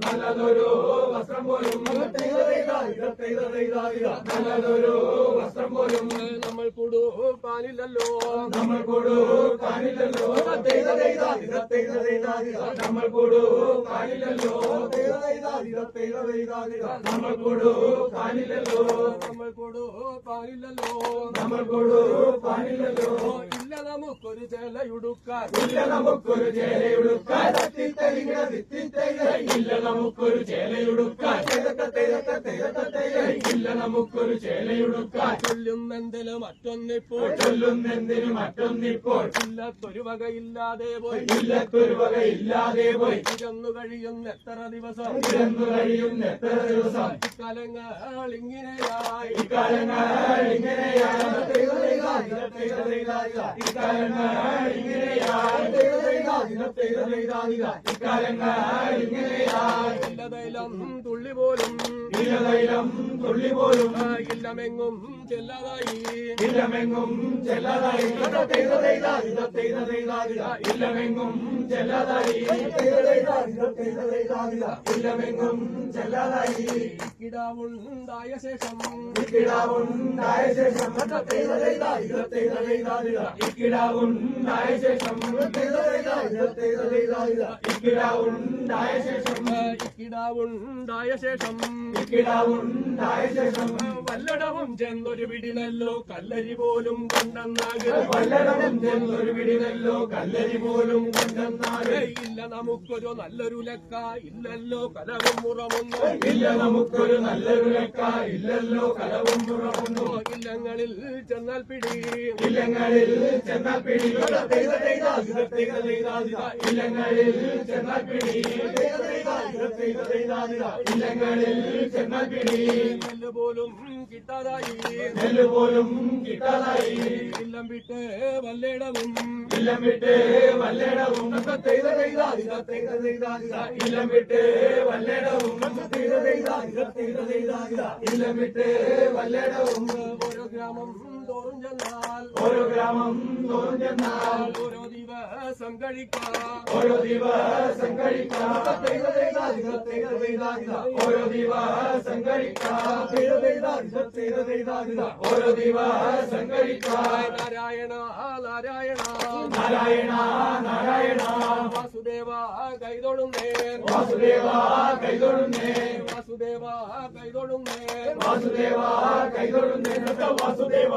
നല്ലതൊരു വസ്ത്രം പോലും നല്ലതൊരു വസ്ത്രം പോലും നമ്മൾ കൊടുക്കാനില്ലല്ലോ നമ്മൾ കൊടുക്കാനില്ലല്ലോ നമ്മൾ കൊടുക്കാനില്ലല്ലോ നമ്മൾ കൊടുക്കാനില്ലല്ലോ നമ്മൾ കൊടുക്കാനില്ലല്ലോ നമ്മൾ കൊടുക്കാനില്ലല്ലോ ഇല്ല നമുക്കൊരു ചേലയുടുക്കാൻ ഇല്ല നമുക്കൊരു ചേലയുടുക്കാൻ ഇല്ല നമുക്കൊരു ചേലയുടുക്കാൻ ഇല്ല നമുക്കൊരു ചേലയുടുക്കാൻ ചൊല്ലുന്നെന്തിന് മറ്റൊന്നിപ്പോൾ ചൊല്ലുന്നെന്തിന് മറ്റൊന്നിപ്പോൾ ഇല്ലത്തൊരു വകയില്ലാതെ പോയി ഇല്ലത്തൊരു വക ഇല്ലാതെ പോയി ഇരന്നു കഴിയുന്ന എത്ര ദിവസം ഇരന്നു കഴിയുന്ന എത്ര ദിവസം കാലങ്ങൾ ഇങ്ങനെയായി ഇക്കാലങ്ങൾ ഇങ്ങനെയാണ് ഇല്ലതൈലം തുള്ളി പോലും ഇലതൈലം തുള്ളി പോലും ഇല്ലമെങ്ങും ചെല്ലതായി. ഇല്ലമെങ്ങും ചെല്ലതായി. ഇല്ലമെങ്ങും ചെല്ലതായി. ഇല്ലമെങ്ങും ചെല്ലതായി. കിടാവുണ്ടായ ശേഷം ഇക്കിടാവുണ്ടായ ശേഷം. ഇക്കിടാവുണ്ടായ ശേഷം ഇക്കിടാവുണ്ടായ ശേഷം. കിടാവുണ്ടായ ശേഷം. ഇക്കിടാവുണ്ടായ ശേഷം. വല്ലടവും ചെന്നൊരു വിടിനല്ലോ കല്ലരി പോലും കൊണ്ടെന്നാകെ വല്ലടവും ചെന്നൊരു വിടിനല്ലോ കല്ലരി പോലും കൊണ്ടെന്നാകെ ഇല്ല നമുക്കൊരു നല്ലൊരു ലക്ക ഇല്ലല്ലോ കലവും മുറമൊന്നും ഇല്ല നമുക്കൊരു നല്ലൊരു ലക്ക ഇല്ലല്ലോ കലവും പുറമൊന്നു ഇല്ലങ്ങളിൽ ചെന്നാൽ പിടി ഇല്ലങ്ങളിൽ ചെന്നാൽ പിടി ഇല്ലങ്ങളിൽ ചെന്നാൽ പിടി ഇല്ലങ്ങളിൽ ചെന്നാൽ പിടി നെല്ല് പോലും കിട്ടാതായി. നെല്ല് പോലും കിട്ടാതായി. ഇല്ലം വിട്ട് വല്ലിടവും ഇല്ലം വിട്ട് വല്ലിടവും. ഇല്ലം വിട്ട് വല്ലിടവും. ഇല്ലം വിട്ട് വല്ലേടവും. ഓരോ ഗ്രാമം തോറും ചെന്നാൽ ഓരോ ഗ്രാമം തോറും ചെന്നാൽ ഓരോ ദിവസം കഴിക്കാം. ഓരോ ദിവസം കഴിക്കാം. ഓരോ ദിവസം കഴിക്കാം. ഓരോ ദിവസം കഴിക്കാം. നാരായണ നാരായണ. നാരായണ നാരായണ. വാസുദേവ കൈതൊടുന്നേ വാസുദേവ കൈതൊടുന്നേ വാസുദേവ കൈതൊടുന്നേ വാസുദേവ കൈതൊടുന്നേ വാസുദേവ